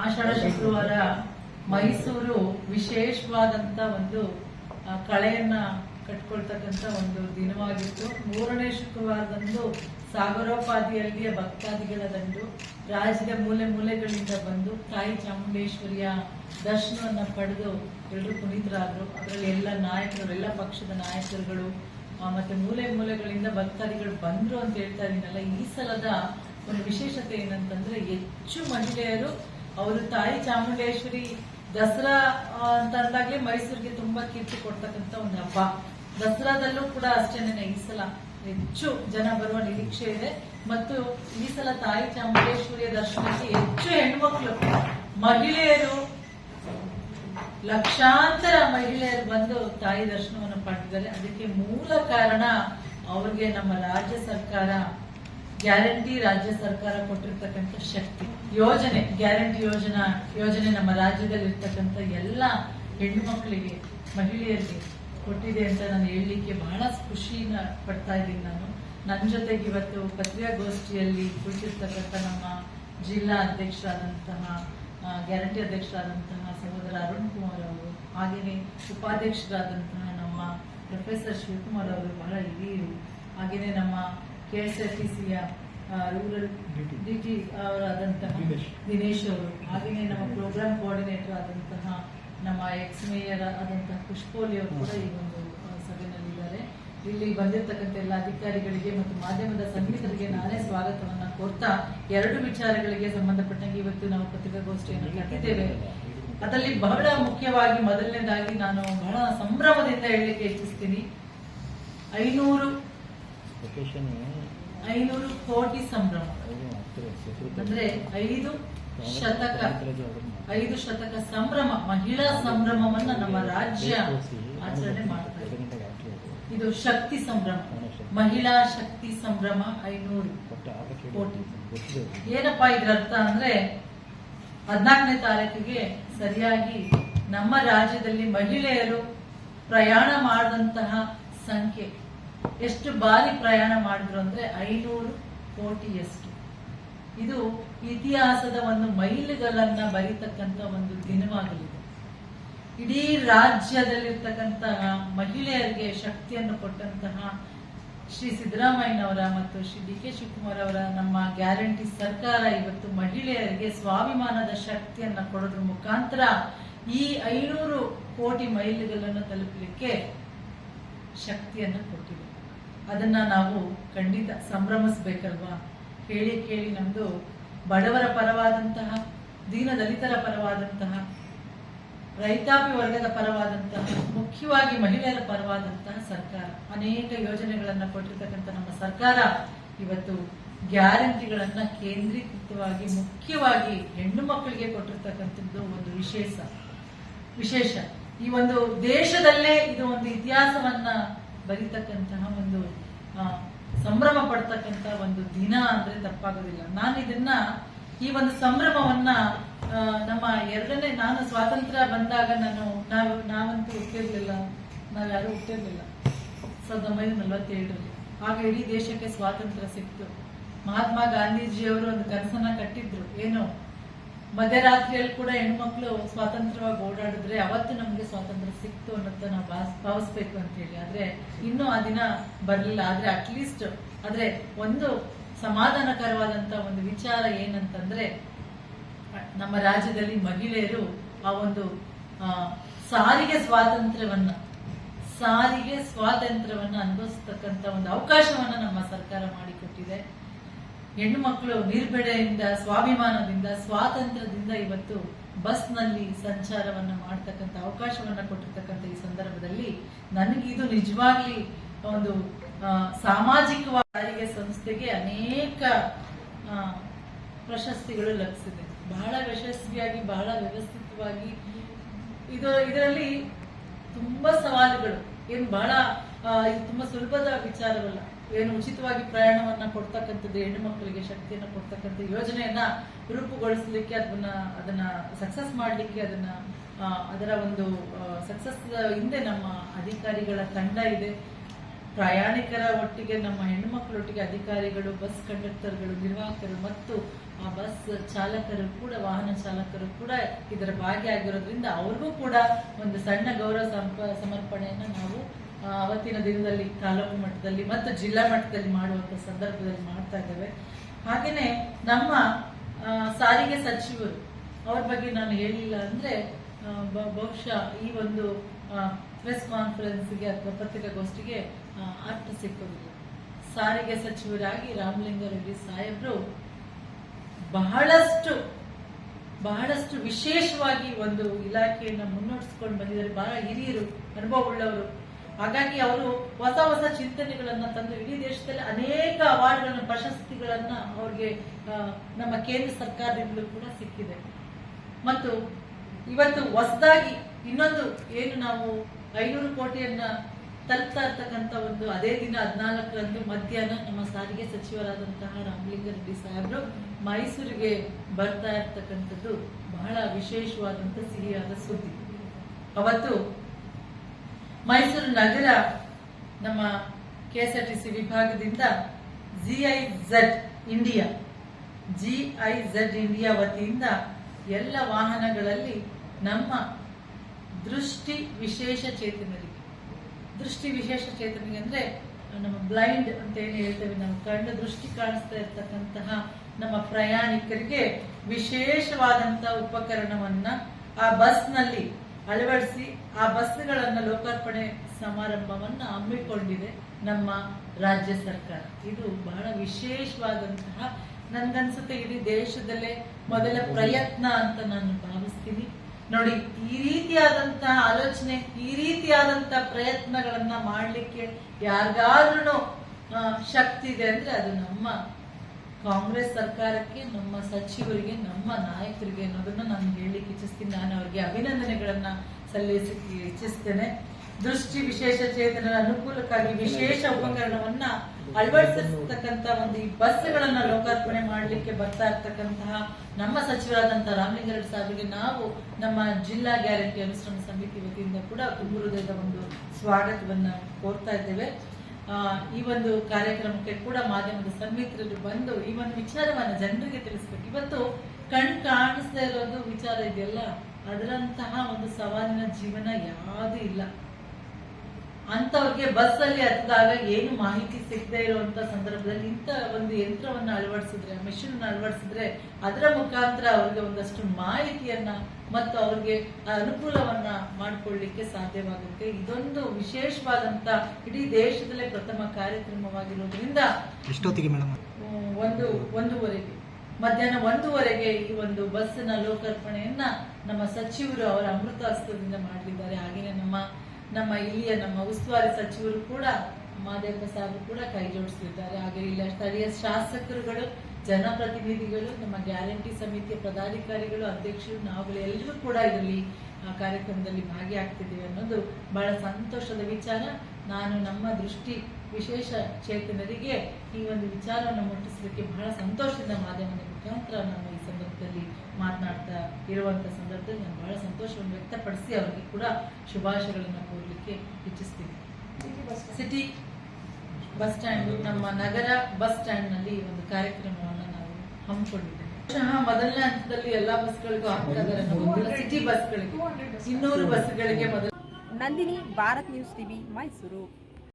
ಆಷಾಢ ಶುಕ್ರವಾರ ಮೈಸೂರು ವಿಶೇಷವಾದಂತ ಒಂದು ಕಳೆಯನ್ನ ಕಟ್ಕೊಳ್ತಕ್ಕಂತ ಒಂದು ದಿನವಾಗಿತ್ತು. ಮೂರನೇ ಶುಕ್ರವಾರದಂದು ಸಾಗರೋಪಾದಿಯಲ್ಲಿಯ ಭಕ್ತಾದಿಗಳ ದಂಡು, ರಾಜ್ಯದ ಮೂಲೆ ಮೂಲೆಗಳಿಂದ ಬಂದು ತಾಯಿ ಚಾಮುಂಡೇಶ್ವರಿಯ ದರ್ಶನವನ್ನ ಪಡೆದು ಎಲ್ಲರೂ ಪುನೀತರಾದ್ರು. ಅದರಲ್ಲಿ ಎಲ್ಲ ನಾಯಕರು, ಎಲ್ಲ ಪಕ್ಷದ ನಾಯಕರುಗಳು ಮತ್ತೆ ಮೂಲೆ ಮೂಲೆಗಳಿಂದ ಭಕ್ತಾದಿಗಳು ಬಂದ್ರು ಅಂತ ಹೇಳ್ತಾ ಇದೀನಲ್ಲ ಈ ಸಲದ ಒಂದು ವಿಶೇಷತೆ ಏನಂತಂದ್ರೆ ಹೆಚ್ಚು ಮಹಿಳೆಯರು ಅವರು ತಾಯಿ ಚಾಮುಂಡೇಶ್ವರಿ ದಸರಾ ಅಂತಂದಾಗ್ಲೇ ಮೈಸೂರಿಗೆ ತುಂಬಾ ಕೀರ್ತಿ ಕೊಡ್ತಕ್ಕಂತ ಒಂದು ಹಬ್ಬ. ದಸರಾದಲ್ಲೂ ಕೂಡ ಅಷ್ಟೇನೆ ಈ ಸಲ ಹೆಚ್ಚು ಜನ ಬರುವ ನಿರೀಕ್ಷೆ ಇದೆ. ಮತ್ತು ಈ ಸಲ ತಾಯಿ ಚಾಮುಂಡೇಶ್ವರಿಯ ದರ್ಶನಕ್ಕೆ ಹೆಚ್ಚು ಹೆಣ್ಮಕ್ಳು ಮಹಿಳೆಯರು, ಲಕ್ಷಾಂತರ ಮಹಿಳೆಯರು ಬಂದು ತಾಯಿ ದರ್ಶನವನ್ನು ಪಡೆದಿದ್ದಾರೆ. ಅದಕ್ಕೆ ಮೂಲ ಕಾರಣ ಅವ್ರಿಗೆ ನಮ್ಮ ರಾಜ್ಯ ಸರ್ಕಾರ, ಗ್ಯಾರಂಟಿ ರಾಜ್ಯ ಸರ್ಕಾರ ಕೊಟ್ಟಿರ್ತಕ್ಕಂಥ ಶಕ್ತಿ. ಯೋಜನೆ, ಗ್ಯಾರಂಟಿ ಯೋಜನಾ, ಯೋಜನೆ ನಮ್ಮ ರಾಜ್ಯದಲ್ಲಿ ಇರ್ತಕ್ಕಂಥ ಎಲ್ಲ ಹೆಣ್ಣು ಮಕ್ಕಳಿಗೆ ಮಹಿಳೆಯರಿಗೆ ಕೊಟ್ಟಿದೆ ಅಂತ ನಾನು ಹೇಳಲಿಕ್ಕೆ ಬಹಳ ಖುಷಿನ ಪಡ್ತಾ ಇದ್ದೀನಿ ನಾನು. ನನ್ನ ಜೊತೆಗೆ ಇವತ್ತು ಪತ್ರಿಕಾಗೋಷ್ಠಿಯಲ್ಲಿ ಕುಳಿತಿರ್ತಕ್ಕಂಥ ನಮ್ಮ ಜಿಲ್ಲಾ ಅಧ್ಯಕ್ಷರಾದಂತಹ ಗ್ಯಾರಂಟಿ ಅಧ್ಯಕ್ಷರಾದಂತಹ ಸಹೋದರ ಅರುಣ್ ಕುಮಾರ್ ಅವರು ಹಾಗೆಯೇ ಉಪಾಧ್ಯಕ್ಷರಾದಂತಹ ನಮ್ಮ ಪ್ರೊಫೆಸರ್ ಶಿವಕುಮಾರ್ ಅವರು ಬಹಳ ಹಿರಿಯರು ಹಾಗೆಯೇ ನಮ್ಮ ಕೆ ಎಸ್ ಆರ್ ಟಿ ಸಿಯ ರೂರಲ್ ಡಿ ಟಿ ಅವರಾದಂತಹ ದಿನೇಶ್. ಅವರು. ಹಾಗೆಯೇ ನಮ್ಮ ಪ್ರೋಗ್ರಾಮ್ ಕೋಆರ್ಡಿನೇಟರ್ ಆದಂತಹ ನಮ್ಮ ಎಕ್ಸ್ ಮೇಯರ್ ಆದಂತಹ ಪುಷ್ಪೋಲಿ ಅವರು ಕೂಡ ಈ ಒಂದು ಸಭೆಯಲ್ಲಿದ್ದಾರೆ. ಇಲ್ಲಿ ಬಂದಿರತಕ್ಕಂಥ ಎಲ್ಲ ಅಧಿಕಾರಿಗಳಿಗೆ ಮತ್ತು ಮಾಧ್ಯಮದ ಸಂಗೀತರಿಗೆ ನಾನೇ ಸ್ವಾಗತವನ್ನ ಕೊಡ್ತಾ ಎರಡು ವಿಚಾರಗಳಿಗೆ ಸಂಬಂಧಪಟ್ಟಂಗೆ ಇವತ್ತು ನಾವು ಪತ್ರಿಕಾಗೋಷ್ಠಿಯನ್ನು ಕಟ್ಟಿದ್ದೇವೆ. ಅದರಲ್ಲಿ ಬಹಳ ಮುಖ್ಯವಾಗಿ ಮೊದಲನೇದಾಗಿ ನಾನು ಬಹಳ ಸಂಭ್ರಮದಿಂದ ಹೇಳಲಿಕ್ಕೆ ಇಚ್ಛಿಸ್ತೀನಿ. ಐನೂರು ಐನೂರು ಕೋಟಿ ಸಂಭ್ರಮ. ಅಂದ್ರೆ ಐದು ಶತಕ ಐದು ಶತಕ ಸಂಭ್ರಮ, ಮಹಿಳಾ ಸಂಭ್ರಮವನ್ನ ನಮ್ಮ ರಾಜ್ಯ ಆಚರಣೆ ಮಾಡ್ತಾರೆ ಇದು. ಶಕ್ತಿ ಸಂಭ್ರಮ. ಮಹಿಳಾ ಶಕ್ತಿ ಸಂಭ್ರಮ ಐನೂರು ಕೋಟಿ. ಏನಪ್ಪಾ ಇದ್ರ ಅರ್ಥ ಅಂದ್ರೆ ಹದಿನಾಲ್ಕನೇ ತಾರೀಕಿಗೆ ಸರಿಯಾಗಿ ನಮ್ಮ ರಾಜ್ಯದಲ್ಲಿ ಮಹಿಳೆಯರು ಪ್ರಯಾಣ ಮಾಡಿದಂತಹ ಸಂಖ್ಯೆ. ಎಷ್ಟು ಬಾರಿ ಪ್ರಯಾಣ ಮಾಡಿದ್ರು ಅಂದ್ರೆ ಐನೂರು ಕೋಟಿಯಷ್ಟು. ಇದು ಇತಿಹಾಸದ ಒಂದು ಮೈಲುಗಲ್ಲನ್ನ ಬರೀತಕ್ಕಂತ ಒಂದು ದಿನವಾಗಲಿದೆ. ಇಡೀ ರಾಜ್ಯದಲ್ಲಿರ್ತಕ್ಕಂತಹ ಮಹಿಳೆಯರಿಗೆ ಶಕ್ತಿಯನ್ನು ಕೊಟ್ಟಂತಹ ಶ್ರೀ ಸಿದ್ದರಾಮಯ್ಯನವರ ಮತ್ತು ಶ್ರೀ ಡಿ ಕೆ ಶಿವಕುಮಾರ್ ಅವರ ನಮ್ಮ ಗ್ಯಾರಂಟಿ ಸರ್ಕಾರ ಇವತ್ತು ಮಹಿಳೆಯರಿಗೆ ಸ್ವಾಭಿಮಾನದ ಶಕ್ತಿಯನ್ನ ಕೊಡೋದ್ರ ಮುಖಾಂತರ ಈ ಐನೂರು ಕೋಟಿ ಮೈಲುಗಳನ್ನು ತಲುಪಲಿಕ್ಕೆ ಶಕ್ತಿಯನ್ನು ಕೊಟ್ಟಿದೆ. ಅದನ್ನ ನಾವು ಖಂಡಿತ ಸಂಭ್ರಮಿಸ್ಬೇಕಲ್ವಾ? ಕೇಳಿ ಕೇಳಿ ನಮ್ದು ಬಡವರ ಪರವಾದಂತಹ, ದೀನ ದಲಿತರ ಪರವಾದಂತಹ, ರೈತಾಪಿ ವರ್ಗದ ಪರವಾದಂತಹ, ಮುಖ್ಯವಾಗಿ ಮಹಿಳೆಯರ ಪರವಾದಂತಹ ಸರ್ಕಾರ. ಅನೇಕ ಯೋಜನೆಗಳನ್ನ ಕೊಟ್ಟಿರ್ತಕ್ಕಂಥ ನಮ್ಮ ಸರ್ಕಾರ ಇವತ್ತು ಗ್ಯಾರಂಟಿಗಳನ್ನ ಕೇಂದ್ರೀಕೃತವಾಗಿ, ಮುಖ್ಯವಾಗಿ ಹೆಣ್ಣು ಮಕ್ಕಳಿಗೆ ಕೊಟ್ಟಿರ್ತಕ್ಕಂಥದ್ದು ಒಂದು ವಿಶೇಷ. ವಿಶೇಷ. ಈ ಒಂದು ದೇಶದಲ್ಲೇ ಇದು ಒಂದು ಇತಿಹಾಸವನ್ನ ಬರಿತಕ್ಕಂತಹ ಒಂದು ಸಂಭ್ರಮ ಪಡ್ತಕ್ಕಂತ ಒಂದು ದಿನ ಅಂದ್ರೆ ತಪ್ಪಾಗೋದಿಲ್ಲ. ನಾನು ಇದನ್ನ, ಈ ಒಂದು ಸಂಭ್ರಮವನ್ನ ನಮ್ಮ ಎರಡನೇ, ನಾನು ಸ್ವಾತಂತ್ರ್ಯ ಬಂದಾಗ ನಾನು ನಾವು, ನಾವಂತೂ ಹುಟ್ಟಿರ್ಲಿಲ್ಲ. ನಾವ್ ಯಾರು ಹುಟ್ಟಿರ್ಲಿಲ್ಲ. ಸಾವಿರದ ಒಂಬೈನೂರ ನಲವತ್ತೇಳರಲ್ಲಿ. ಆಗ ಇಡೀ ದೇಶಕ್ಕೆ ಸ್ವಾತಂತ್ರ್ಯ ಸಿಕ್ತು. ಮಹಾತ್ಮ ಗಾಂಧೀಜಿಯವರು ಒಂದು ಕನಸನ್ನ ಕಟ್ಟಿದ್ರು. ಏನು? ಮಧ್ಯರಾತ್ರಿಯಲ್ಲಿ ಕೂಡ ಹೆಣ್ಮಕ್ಳು ಸ್ವಾತಂತ್ರ್ಯವಾಗಿ ಓಡಾಡಿದ್ರೆ ಅವತ್ತು ನಮ್ಗೆ ಸ್ವಾತಂತ್ರ್ಯ ಸಿಕ್ತು ಅನ್ನೋದನ್ನ ನಾವು ಭಾವಿಸ್ಬೇಕು ಅಂತ ಹೇಳಿ. ಆದ್ರೆ ಇನ್ನೂ ಆ ದಿನ ಬರ್ಲಿಲ್ಲ. ಆದ್ರೆ ಅಟ್ಲೀಸ್ಟ್ ಆದ್ರೆ ಒಂದು ಸಮಾಧಾನಕರವಾದಂತ ಒಂದು ವಿಚಾರ ಏನಂತಂದ್ರೆ, ನಮ್ಮ ರಾಜ್ಯದಲ್ಲಿ ಮಹಿಳೆಯರು ಆ ಒಂದು ಸಾರಿಗೆ ಸ್ವಾತಂತ್ರ್ಯವನ್ನ ಸಾರಿಗೆ ಸ್ವಾತಂತ್ರ್ಯವನ್ನ ಅನುಭವಿಸ್ತಕ್ಕಂತ ಒಂದು ಅವಕಾಶವನ್ನ ನಮ್ಮ ಸರ್ಕಾರ ಮಾಡಿಕೊಟ್ಟಿದೆ. ಹೆಣ್ಣು ಮಕ್ಕಳು ನಿರ್ಭಡೆಯಿಂದ ಸ್ವಾಭಿಮಾನದಿಂದ ಸ್ವಾತಂತ್ರ್ಯದಿಂದ ಇವತ್ತು ಬಸ್ನಲ್ಲಿ ಸಂಚಾರವನ್ನು ಮಾಡ್ತಕ್ಕಂಥ ಅವಕಾಶವನ್ನ ಕೊಟ್ಟಿರ್ತಕ್ಕಂಥ ಈ ಸಂದರ್ಭದಲ್ಲಿ ನನಗೆ ಇದು ನಿಜವಾಗ್ಲಿ ಒಂದು ಆ, ಸಾಮಾಜಿಕವಾಗಿ ಸಾರಿಗೆ ಸಂಸ್ಥೆಗೆ ಅನೇಕ ಪ್ರಶಸ್ತಿಗಳು ಲಭಿಸಿದೆ. ಬಹಳ ಯಶಸ್ವಿಯಾಗಿ ಬಹಳ ವ್ಯವಸ್ಥಿತವಾಗಿ ಇದು ಇದರಲ್ಲಿ ತುಂಬಾ ಸವಾಲುಗಳು. ಏನು ಬಹಳ ಇದು ತುಂಬಾ ಸುಲಭದ ವಿಚಾರವಲ್ಲ. ಏನು ಉಚಿತವಾಗಿ ಪ್ರಯಾಣವನ್ನ ಕೊಡ್ತಕ್ಕಂಥದ್ದು, ಹೆಣ್ಣು ಮಕ್ಕಳಿಗೆ ಶಕ್ತಿಯನ್ನು ಕೊಡ್ತಕ್ಕಂಥ ಯೋಜನೆಯನ್ನ ರೂಪುಗೊಳಿಸಲಿಕ್ಕೆ ಅದನ್ನ ಅದನ್ನ ಸಕ್ಸಸ್ ಮಾಡಲಿಕ್ಕೆ ಅದನ್ನ ಅದರ ಒಂದು ಸಕ್ಸಸ್ ಹಿಂದೆ ನಮ್ಮ ಅಧಿಕಾರಿಗಳ ತಂಡ ಇದೆ. ಪ್ರಯಾಣಿಕರ ಒಟ್ಟಿಗೆ, ನಮ್ಮ ಹೆಣ್ಣುಮಕ್ಕಳೊಟ್ಟಿಗೆ ಅಧಿಕಾರಿಗಳು ಬಸ್ ಕಂಡಕ್ಟರ್ಗಳು ನಿರ್ವಾಹಕರು ಮತ್ತು ಆ ಬಸ್ ಚಾಲಕರು ಕೂಡ, ವಾಹನ ಚಾಲಕರು ಕೂಡ ಇದರ ಭಾಗಿಯಾಗಿರೋದ್ರಿಂದ ಅವ್ರಿಗೂ ಕೂಡ ಒಂದು ಸಣ್ಣ ಗೌರವ ಸಮರ್ಪಣೆಯನ್ನು ನಾವು ಅವತ್ತಿನ ದಿನದಲ್ಲಿ ತಾಲೂಕು ಮಟ್ಟದಲ್ಲಿ ಮತ್ತು ಜಿಲ್ಲಾ ಮಟ್ಟದಲ್ಲಿ ಮಾಡುವಂತ ಸಂದರ್ಭದಲ್ಲಿ ಮಾಡ್ತಾ ಇದ್ದೇವೆ. ಹಾಗೇನೆ ನಮ್ಮ ಸಾರಿಗೆ ಸಚಿವರು ಅವ್ರ ಬಗ್ಗೆ ನಾನು ಹೇಳಿಲ್ಲ ಅಂದ್ರೆ ಬಹುಶಃ ಈ ಒಂದು ಪ್ರೆಸ್ ಕಾನ್ಫರೆನ್ಸ್ಗೆ ಅಥವಾ ಪತ್ರಿಕಾಗೋಷ್ಠಿಗೆ ಅರ್ಥ ಸಿಕ್ಕೋದಿಲ್ಲ. ಸಾರಿಗೆ ಸಚಿವರಾಗಿ ರಾಮಲಿಂಗಾರೆಡ್ಡಿ ಸಾಹೇಬ್ರು ಬಹಳಷ್ಟು ಬಹಳಷ್ಟು ವಿಶೇಷವಾಗಿ ಒಂದು ಇಲಾಖೆಯನ್ನ ಮುನ್ನಡೆಸ್ಕೊಂಡು ಬಂದಿದ್ದಾರೆ. ಬಹಳ ಹಿರಿಯರು, ಅನುಭವವುಳ್ಳವರು. ಹಾಗಾಗಿ ಅವರು ಹೊಸ ಹೊಸ ಚಿಂತನೆಗಳನ್ನ ತಂದು ಇಡೀ ದೇಶದಲ್ಲಿ ಅನೇಕ ಅವಾರ್ಡ್ಗಳನ್ನ ಪ್ರಶಸ್ತಿಗಳನ್ನ ಅವ್ರಿಗೆ ನಮ್ಮ ಕೇಂದ್ರ ಸರ್ಕಾರದಿಂದಲೂ ಕೂಡ ಸಿಕ್ಕಿದೆ. ಮತ್ತು ಇವತ್ತು ಹೊಸದಾಗಿ ಇನ್ನೊಂದು ಏನು ನಾವು ಐನೂರು ಕೋಟಿಯನ್ನ ತಲುಪ್ತಾ ಇರ್ತಕ್ಕಂಥ ಒಂದು ಅದೇ ದಿನ ಹದಿನಾಲ್ಕರಂದು ಮಧ್ಯಾಹ್ನ ನಮ್ಮ ಸಾರಿಗೆ ಸಚಿವರಾದಂತಹ ರಾಮಲಿಂಗಾರೆಡ್ಡಿ ಸಾಹೇಬರು ಮೈಸೂರಿಗೆ ಬರ್ತಾ ಇರ್ತಕ್ಕಂಥದ್ದು ಬಹಳ ವಿಶೇಷವಾದಂತ ಸಿಹಿಯಾದ ಸುದ್ದಿ. ಅವತ್ತು ಮೈಸೂರು ನಗರ ನಮ್ಮ ಕೆಎಸ್ಆರ್ಟಿಸಿ ವಿಭಾಗದಿಂದ ಜಿಐಝೆಡ್ ಇಂಡಿಯಾ ಜಿಐಝೆಡ್ ಇಂಡಿಯಾ ವತಿಯಿಂದ ಎಲ್ಲ ವಾಹನಗಳಲ್ಲಿ ನಮ್ಮ ದೃಷ್ಟಿ ವಿಶೇಷ ಚೇತನರಿಗೆ. ದೃಷ್ಟಿ ವಿಶೇಷ ಚೇತನಿಗೆ ಅಂದ್ರೆ ನಮ್ಮ ಬ್ಲೈಂಡ್ ಅಂತ ಏನು ಹೇಳ್ತೇವೆ, ನಮ್ಮ ಕಣ್ಣು ದೃಷ್ಟಿ ಕಾಣಿಸ್ತಾ ಇರ್ತಕ್ಕಂತಹ ನಮ್ಮ ಪ್ರಯಾಣಿಕರಿಗೆ ವಿಶೇಷವಾದಂತಹ ಉಪಕರಣವನ್ನ ಆ ಬಸ್ನಲ್ಲಿ ಅಳವಡಿಸಿ ಆ ಬಸ್ಗಳನ್ನ ಲೋಕಾರ್ಪಣೆ ಸಮಾರಂಭವನ್ನ ಹಮ್ಮಿಕೊಂಡಿದೆ ನಮ್ಮ ರಾಜ್ಯ ಸರ್ಕಾರ. ಇದು ಬಹಳ ವಿಶೇಷವಾದಂತಹ ನನ್ಗನ್ಸುತ್ತೆ ಇಡೀ ದೇಶದಲ್ಲೇ ಮೊದಲ ಪ್ರಯತ್ನ ಅಂತ ನಾನು ಭಾವಿಸ್ತೀನಿ. ನೋಡಿ, ಈ ರೀತಿಯಾದಂತಹ ಆಲೋಚನೆ, ಈ ರೀತಿಯಾದಂತಹ ಪ್ರಯತ್ನಗಳನ್ನ ಮಾಡ್ಲಿಕ್ಕೆ ಯಾರಿಗಾದ್ರೂ ಶಕ್ತಿ ಇದೆ ಅಂದ್ರೆ ಅದು ನಮ್ಮ ಕಾಂಗ್ರೆಸ್ ಸರ್ಕಾರಕ್ಕೆ, ನಮ್ಮ ಸಚಿವರಿಗೆ, ನಮ್ಮ ನಾಯಕರಿಗೆ ಅನ್ನೋದನ್ನ ನಾನು ಹೇಳಲಿಕ್ಕೆ ಇಚ್ಛಿಸ್ತೀನಿ. ನಾನು ಅವರಿಗೆ ಅಭಿನಂದನೆಗಳನ್ನ ಸಲ್ಲಿಸಿ ಇಚ್ಛಿಸ್ತೇನೆ. ದೃಷ್ಟಿ ವಿಶೇಷ ಚೇತನರ ಅನುಕೂಲಕ್ಕಾಗಿ ವಿಶೇಷ ಉಪಕರಣವನ್ನ ಅಳವಡಿಸಿರ್ತಕ್ಕಂತ ಒಂದು ಈ ಬಸ್ಗಳನ್ನ ಲೋಕಾರ್ಪಣೆ ಮಾಡಲಿಕ್ಕೆ ಬರ್ತಾ ಇರ್ತಕ್ಕಂತಹ ನಮ್ಮ ಸಚಿವರಾದಂತಹ ರಾಮಲಿಂಗಾರೆಡ್ಡಿ ಸಾಹೇಬರಿಗೆ ನಾವು ನಮ್ಮ ಜಿಲ್ಲಾ ಗ್ಯಾರಂಟಿ ಅನುಷ್ಠಾನ ಸಮಿತಿ ವತಿಯಿಂದ ಕೂಡ ತುಂಬು ಹೃದಯದ ಒಂದು ಸ್ವಾಗತವನ್ನ ಕೋರ್ತಾ ಇದ್ದೇವೆ. ಈ ಒಂದು ಕಾರ್ಯಕ್ರಮಕ್ಕೆ ಕೂಡ ಮಾಧ್ಯಮದ ಸನ್ಮಿತ್ರರು ಬಂದು ಈ ಒಂದು ವಿಚಾರವನ್ನ ಜನರಿಗೆ ತಿಳಿಸ್ಬೇಕು. ಇವತ್ತು ಕಣ್ ಕಾಣಿಸ್ತಾ ಇರೋದು ವಿಚಾರ ಇದೆಯಲ್ಲ? ಅದರಂತಹ ಒಂದು ಸವಾಲಿನ ಜೀವನ ಯಾವುದು ಇಲ್ಲ. ಅಂತವ್ರಿಗೆ ಬಸ್ ಅಲ್ಲಿ ಹತ್ತಿದಾಗ ಏನು ಮಾಹಿತಿ ಸಿಗದೆ ಇರುವಂತ ಸಂದರ್ಭದಲ್ಲಿ ಇಂತ ಒಂದು ಯಂತ್ರವನ್ನ ಅಳವಡಿಸಿದ್ರೆ ಮೆಷಿನ್ ಅಳವಡಿಸಿದ್ರೆ ಅದರ ಮುಖಾಂತರ ಅವ್ರಿಗೆ ಒಂದಷ್ಟು ಮಾಹಿತಿಯನ್ನ ಮತ್ತು ಅವ್ರಿಗೆ ಅನುಕೂಲವನ್ನ ಮಾಡಿಕೊಳ್ಳಿಕ್ಕೆ ಸಾಧ್ಯವಾಗುತ್ತೆ. ಇದೊಂದು ವಿಶೇಷವಾದಂತ ಇಡೀ ದೇಶದಲ್ಲೇ ಪ್ರಥಮ ಕಾರ್ಯಕ್ರಮವಾಗಿರೋದ್ರಿಂದ ಎಷ್ಟೊತ್ತಿಗೆ ಮೇಡಮ್ ಒಂದು ಒಂದೂವರೆಗೆ. ಮಧ್ಯಾಹ್ನ ಒಂದೂವರೆಗೆ ಈ ಒಂದು ಬಸ್ಸಿನ ಲೋಕಾರ್ಪಣೆಯನ್ನ ನಮ್ಮ ಸಚಿವರು ಅವರ ಅಮೃತ ಹಸ್ತದಿಂದ ಮಾಡಲಿದ್ದಾರೆ ನಮ್ಮ ಇಲ್ಲಿಯ ನಮ್ಮ ಉಸ್ತುವಾರಿ ಸಚಿವರು ಕೂಡ ಮಾದೇವ ಸಾಹೇಬ್ ಕೂಡ ಕೈ ಜೋಡಿಸಲಿದ್ದಾರೆ ಹಾಗೆ ಇಲ್ಲ ಸ್ಥಳೀಯ ಶಾಸಕರುಗಳು, ಜನಪ್ರತಿನಿಧಿಗಳು, ನಮ್ಮ ಗ್ಯಾರಂಟಿ ಸಮಿತಿಯ ಪದಾಧಿಕಾರಿಗಳು, ಅಧ್ಯಕ್ಷರು, ನಾವುಗಳು ಎಲ್ಲರೂ ಕೂಡ ಇದರಲ್ಲಿ, ಆ, ಕಾರ್ಯಕ್ರಮದಲ್ಲಿ ಭಾಗಿಯಾಗ್ತಿದ್ದೀವಿ ಅನ್ನೋದು ಬಹಳ ಸಂತೋಷದ ವಿಚಾರ. ನಾನು ನಮ್ಮ ದೃಷ್ಟಿ ವಿಶೇಷ ಚೇತನರಿಗೆ ಈ ಒಂದು ವಿಚಾರವನ್ನು ಮುಟ್ಟಿಸಲಿಕ್ಕೆ ಬಹಳ ಸಂತೋಷದಿಂದ ಮಾಧ್ಯಮದ ಮುಖಾಂತರ ನಾನು ಈ ಸಂದರ್ಭದಲ್ಲಿ ಮಾತನಾಡ್ತಾ ಇರುವಂತ ಸಂದರ್ಭದಲ್ಲಿ ನಾನು ಬಹಳ ಸಂತೋಷವನ್ನು ವ್ಯಕ್ತಪಡಿಸಿ ಅವರಿಗೆ ಕೂಡ ಶುಭಾಶಯಗಳನ್ನು ಸಿಟಿ ಬಸ್ ಸ್ಟ್ಯಾಂಡ್ ನಮ್ಮ ನಗರ ಬಸ್ ಸ್ಟ್ಯಾಂಡ್ನಲ್ಲಿ ಒಂದು ಕಾರ್ಯಕ್ರಮವನ್ನು ನಾವು ಹಮ್ಮಿಕೊಂಡಿದ್ದೇವೆ. ಮೊದಲನೇ ಹಂತದಲ್ಲಿ ಎಲ್ಲಾ ಬಸ್ಗಳಿಗೂ ಇದ್ದಾರೆ. ಅನ್ನೋ ಗೊತ್ತಿಲ್ಲ ಸಿಟಿ ಬಸ್ಗಳಿಗೆ ಇನ್ನೂರು ಬಸ್ಗಳಿಗೆ ಮೊದಲ. Nandini Bharat news TV Mysuru.